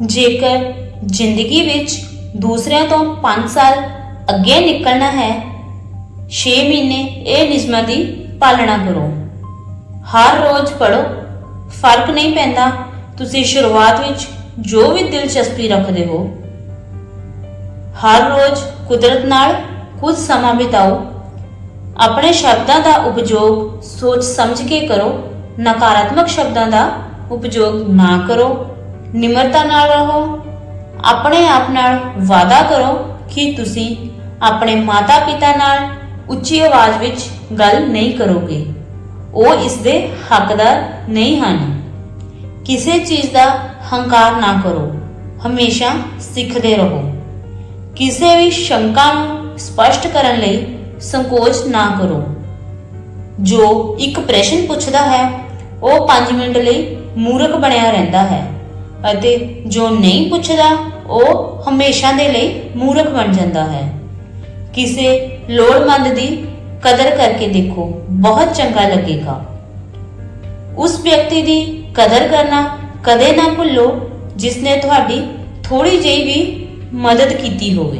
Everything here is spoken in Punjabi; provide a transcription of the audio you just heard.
ਜੇਕਰ ਜ਼ਿੰਦਗੀ ਵਿੱਚ ਦੂਸਰਿਆਂ ਤੋਂ 5 ਸਾਲ ਅੱਗੇ ਨਿਕਲਣਾ ਹੈ 6 ਮਹੀਨੇ ਇਹ ਨਿਯਮਾਂ ਦੀ ਪਾਲਣਾ ਕਰੋ। ਹਰ ਰੋਜ਼ ਪੜੋ ਫ਼ਰਕ ਨਹੀਂ ਪੈਂਦਾ, ਤੁਸੀਂ ਸ਼ੁਰੂਆਤ ਵਿੱਚ ਜੋ ਵੀ ਦਿਲਚਸਪੀ ਰੱਖਦੇ ਹੋ। ਹਰ ਰੋਜ਼ ਕੁਦਰਤ ਨਾਲ ਕੁਝ ਸਮਾਂ ਬਿਤਾਓ। ਆਪਣੇ ਸ਼ਬਦਾਂ ਦਾ ਉਪਯੋਗ ਸੋਚ ਸਮਝ ਕੇ ਕਰੋ, ਨਕਾਰਾਤਮਕ ਸ਼ਬਦਾਂ ਦਾ ਉਪਯੋਗ ਨਾ ਕਰੋ। ਨਿਮਰਤਾ ਨਾਲ ਰਹੋ, ਆਪਣੇ ਆਪ ਨਾਲ ਵਾਅਦਾ ਕਰੋ ਕਿ ਤੁਸੀਂ ਆਪਣੇ ਮਾਤਾ-ਪਿਤਾ ਨਾਲ ਉੱਚੀ ਆਵਾਜ਼ ਵਿੱਚ ਗੱਲ ਨਹੀਂ ਕਰੋਗੇ। ਉਹ ਇਸ ਦੇ ਹੱਕਦਾਰ ਨਹੀਂ ਹਨ। ਕਿਸੇ ਚੀਜ਼ ਦਾ ਹੰਕਾਰ ਨਾ ਕਰੋ, ਹਮੇਸ਼ਾ ਸਿੱਖਦੇ ਰਹੋ। ਕਿਸੇ ਵੀ ਸ਼ੰਕਾ ਨੂੰ ਸਪਸ਼ਟ ਕਰਨ ਲਈ ਸੰਕੋਚ ਨਾ ਕਰੋ। ਜੋ ਇੱਕ ਪ੍ਰਸ਼ਨ ਪੁੱਛਦਾ ਹੈ, ਉਹ 5 ਮਿੰਟ ਲਈ ਮੂਰਖ ਬਣਿਆ ਰਹਿੰਦਾ ਹੈ। ਅਤੇ ਜੋ ਨਹੀਂ ਪੁੱਛਦਾ, ਉਹ ਹਮੇਸ਼ਾ ਦੇ ਲਈ ਮੂਰਖ ਬਣ ਜਾਂਦਾ ਹੈ। ਕਿਸੇ ਲੋੜਮੰਦ ਦੀ ਕਦਰ ਕਰਕੇ ਦੇਖੋ, ਬਹੁਤ ਚੰਗਾ ਲੱਗੇਗਾ। ਉਸ ਵਿਅਕਤੀ ਦੀ ਕਦਰ ਕਰਨਾ ਕਦੇ ਨਾ ਭੁੱਲੋ ਜਿਸ ਨੇ ਤੁਹਾਡੀ ਥੋੜੀ ਜਿਹੀ ਵੀ ਮਦਦ ਕੀਤੀ ਹੋਵੇ।